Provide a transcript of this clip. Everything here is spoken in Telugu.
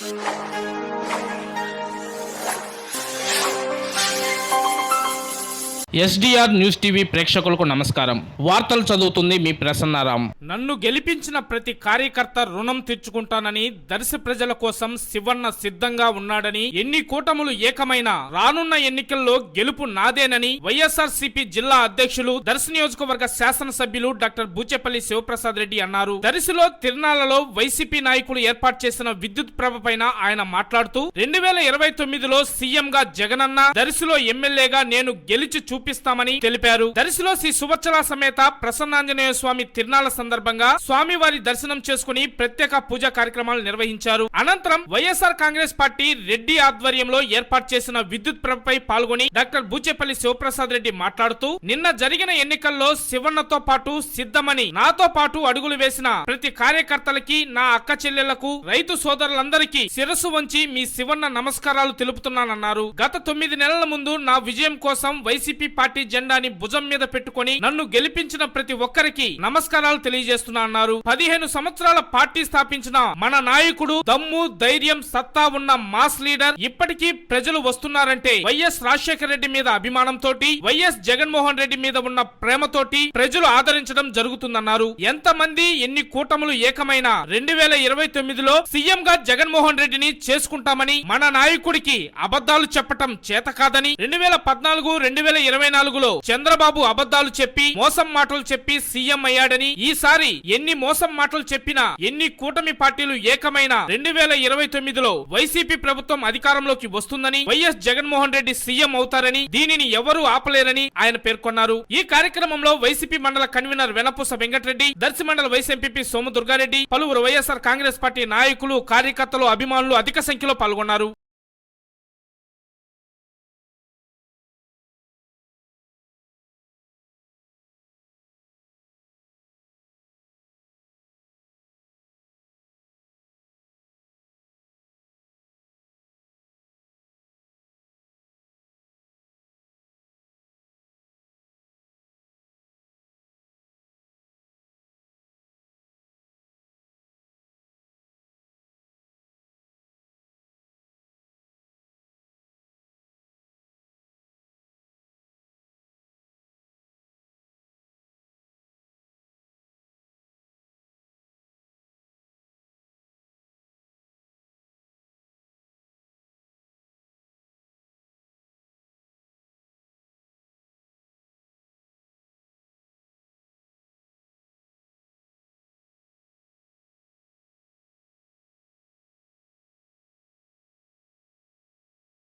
Música ఎస్డిఆర్ న్యూస్ టీవీ ప్రేక్షకులకు నమస్కారం. వార్తలు చదువుతుంది మీ ప్రసన్నారాం. నన్ను గెలిపించిన ప్రతి కార్యకర్త రుణం తెచ్చుకుంటానని దర్శి ప్రజల కోసం శివన్న సిద్ధంగా ఉన్నాడని ఎన్ని కూటములు ఏకమైన రానున్న ఎన్నికల్లో గెలుపు నాదేనని వైఎస్ఆర్ జిల్లా అధ్యక్షులు దర్శి నియోజకవర్గ శాసనసభ్యులు డాక్టర్ బూచేపల్లి శివప్రసాద్ రెడ్డి అన్నారు. దర్శిలో తిరునాళ్ళలో వైసీపీ నాయకులు ఏర్పాటు చేసిన విద్యుత్ ప్రభ పైన ఆయన మాట్లాడుతూ రెండు వేల ఇరవై తొమ్మిదిలో సీఎంగా జగనన్న దర్శిలో ఎమ్మెల్యేగా నేను గెలిచి చూపిస్తామని తెలిపారు. దర్శిలో శ్రీ సువచ్చల సమేత ప్రసన్నాంజనేయ స్వామి తిరునాళ్ళ సందర్భంగా స్వామివారి దర్శనం చేసుకుని ప్రత్యేక పూజా కార్యక్రమాలు నిర్వహించారు. అనంతరం వైఎస్ఆర్ కాంగ్రెస్ పార్టీ రెడ్డి ఆధ్వర్యంలో ఏర్పాటు చేసిన విద్యుత్ ప్రభపై పాల్గొని డాక్టర్ బూచేపల్లి శివప్రసాద్ రెడ్డి మాట్లాడుతూ నిన్న జరిగిన ఎన్నికల్లో శివన్నతో పాటు సిద్ధమని నాతో పాటు అడుగులు వేసిన ప్రతి కార్యకర్తలకి నా అక్క చెల్లెళ్ళకు రైతు సోదరులందరికీ శిరస్సు వంచి మీ శివన్న నమస్కారాలు తెలుపుతున్నానన్నారు. గత తొమ్మిది నెలల ముందు నా విజయం కోసం వైసీపీ పార్టీ జెండాని భుజం మీద పెట్టుకొని నన్ను గెలిపించిన ప్రతి ఒక్కరికి నమస్కారాలు తెలియజేస్తున్నా అన్నారు. పదిహేను సంవత్సరాల పార్టీ స్థాపించిన మన నాయకుడు దమ్ము ధైర్యం సత్తా ఉన్న మాస్ లీడర్ ఇప్పటికీ ప్రజలు వస్తున్నారంటే వైఎస్ రాజశేఖర రెడ్డి మీద అభిమానంతో వైఎస్ జగన్మోహన్ రెడ్డి మీద ఉన్న ప్రేమతోటి ప్రజలు ఆదరించడం జరుగుతుందన్నారు. ఎంతమంది ఎన్ని కూటములు ఏకమైన రెండు వేల ఇరవై తొమ్మిదిలో సీఎం గా జగన్మోహన్ రెడ్డిని చేసుకుంటామని మన నాయకుడికి అబద్ధాలు చెప్పటం చేత కాదని రెండు వేల పద్నాలుగు రెండు వేల ఇరవై ఇరవై నాలుగులో చంద్రబాబు అబద్ధాలు చెప్పి మోసం మాటలు చెప్పి సీఎం అయ్యాడని ఈసారి ఎన్ని మోసం మాటలు చెప్పినా ఎన్ని కూటమి పార్టీలు ఏకమైన రెండు వేల ఇరవై తొమ్మిదిలో వైసీపీ ప్రభుత్వం అధికారంలోకి వస్తుందని వైఎస్ జగన్మోహన్ రెడ్డి సీఎం అవుతారని దీనిని ఎవరూ ఆపలేరని ఆయన పేర్కొన్నారు. ఈ కార్యక్రమంలో వైసీపీ మండల కన్వీనర్ వెనపూస వెంకటరెడ్డి దర్శి మండల వైస్ ఎంపీపీ సోము దుర్గారెడ్డి పలువురు వైఎస్ఆర్ కాంగ్రెస్ పార్టీ నాయకులు కార్యకర్తలు అభిమానులు అధిక సంఖ్యలో పాల్గొన్నారు.